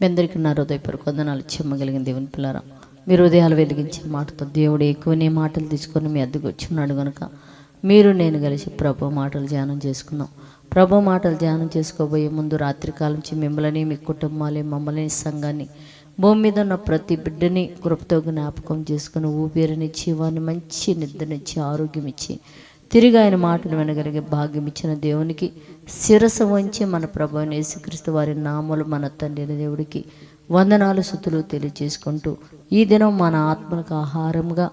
మీ అందరికీ నా హృదయపూర్వక వందనాలు. చెమ్మగలిగిన దేవుని పిల్లరా మీరు హృదయాలు వెలిగించే మాటతో దేవుడు ఎక్కువనే మాటలు తీసుకొని మీ అద్దెకు వచ్చున్నాడు కనుక మీరు నేను కలిసి ప్రభు మాటలు ధ్యానం చేసుకుందాం. ప్రభు మాటలు ధ్యానం చేసుకోబోయే ముందు రాత్రికాలం నుంచి మిమ్మల్ని మీ కుటుంబాలని మమ్మల్ని సంఘాన్ని భూమి మీద ఉన్న ప్రతి బిడ్డని కృపతో జ్ఞాపకం చేసుకుని ఊపిరినిచ్చి వారిని మంచి నిద్రనిచ్చి ఆరోగ్యం ఇచ్చి తిరిగి ఆయన మాటను వినగలిగే భాగ్యం ఇచ్చిన దేవునికి శిరస వంచి మన ప్రభు యేసుక్రీస్తు వారి నామలు మన తండ్రి దేవుడికి వందనాలు సుతులు తెలియజేసుకుంటూ ఈ దినం మన ఆత్మలకు ఆహారంగా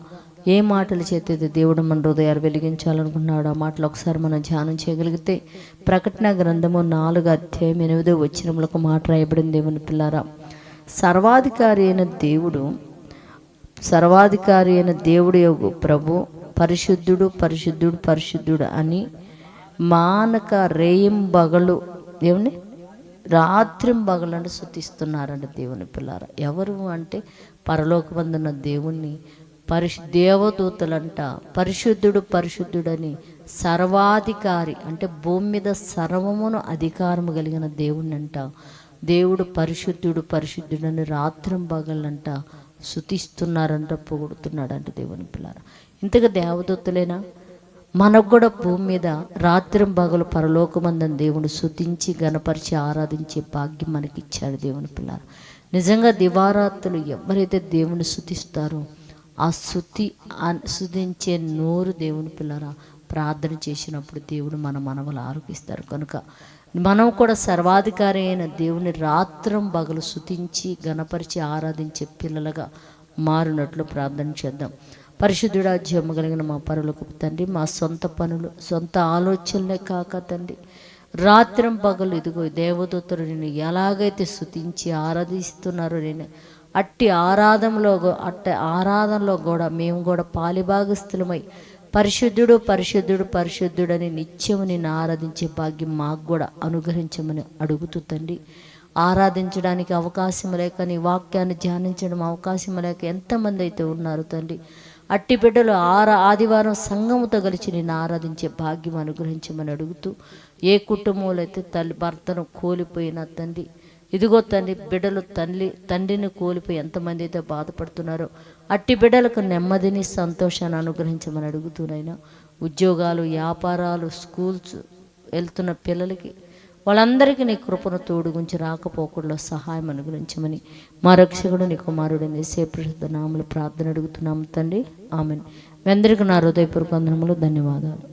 ఏ మాటలు చేతే దేవుడు మన హృదయాలు వెలిగించాలనుకున్నాడు ఆ మాటలు ఒకసారి మనం ధ్యానం చేయగలిగితే ప్రకటన గ్రంథము నాలుగు అధ్యాయం ఎనిమిదో వచ్చినములకు మాట రాయబడింది దేవుని పిల్లారా సర్వాధికారి అయిన దేవుడు సర్వాధికారి అయిన దేవుడు ప్రభు పరిశుద్ధుడు పరిశుద్ధుడు పరిశుద్ధుడు అని మానక రేయం బగలు ఏమని రాత్రిం బగలను శుతిస్తున్నారంట దేవుని పిల్లార. ఎవరు అంటే పరలోకమందున్న దేవుణ్ణి పరిశు దేవదూతలంట పరిశుద్ధుడు పరిశుద్ధుడని సర్వాధికారి అంటే భూమి మీద సర్వమును అధికారము కలిగిన దేవుణ్ణి అంట దేవుడు పరిశుద్ధుడు పరిశుద్ధుడని రాత్రం బగలంట శుతిస్తున్నారంట పొగుడుతున్నాడంట దేవుని పిల్లార. ఇంతగా దేవదత్తులైనా మనకు కూడా భూమి మీద రాత్రి పగలు పరలోకమందని దేవుడు శుతించి గణపరిచి ఆరాధించే భాగ్యం మనకి ఇచ్చాడు దేవుని పిల్లల నిజంగా దివారాత్రులు ఎవరైతే దేవుని శుతిస్తారో ఆ శుతి శుతించే నోరు దేవుని పిల్లరా ప్రార్థన చేసినప్పుడు దేవుడు మన మనవలు ఆరోగిస్తారు కనుక మనం కూడా సర్వాధికారి అయిన దేవుని రాత్రం పగలు శుతించి గణపరిచి ఆరాధించే పిల్లలుగా మారినట్లు ప్రార్థన చేద్దాం. పరిశుద్ధుడా జీవము కలిగిన మా పరులకు తండ్రి మా సొంత పనులు సొంత ఆలోచనలే కాక తండ్రి రాత్రం పగలు ఇదిగో దేవదూతలు నేను ఎలాగైతే శుతించి ఆరాధిస్తున్నారో నేను అట్టి ఆరాధనలో అట్టి ఆరాధనలో కూడా మేము కూడా పాలిభాగస్థులమై పరిశుద్ధుడు పరిశుద్ధుడు పరిశుద్ధుడని నిత్యము నిన్ను ఆరాధించే భాగ్యం మాకు కూడా అనుగ్రహించమని అడుగుతూ తండ్రి. ఆరాధించడానికి అవకాశం లేక నీ వాక్యాన్ని ధ్యానించడం అవకాశం లేక ఎంతమంది అయితే ఉన్నారు తండ్రి. అట్టి బిడ్డలు ఆరా ఆదివారం సంఘముతో కలిసి నిన్ను ఆరాధించే భాగ్యం అనుగ్రహించమని అడుగుతూ ఏ కుటుంబంలో అయితే తల్లి భర్తను కోల్పోయిన తండ్రి ఇదిగో తండ్రి బిడ్డలు తల్లి తండ్రిని కోల్పోయి ఎంతమంది అయితే బాధపడుతున్నారో అట్టి బిడ్డలకు నెమ్మదిని సంతోషాన్ని అనుగ్రహించమని అడుగుతున్నాయినా ఉద్యోగాలు వ్యాపారాలు స్కూల్స్ వెళ్తున్న పిల్లలకి వాళ్ళందరికీ నీ కృపను తోడుగుంచి రాకపోకుండా సహాయం అనుగ్రహించమని మా రక్షకుడు నీ కుమారుడు నిసేప్రసిద్ధ నామలు ప్రార్థన అడుగుతున్నాము తండ్రి. ఆమెను. మీ అందరికీ నా హృదయపూర్వక వందనములు ధన్యవాదాలు.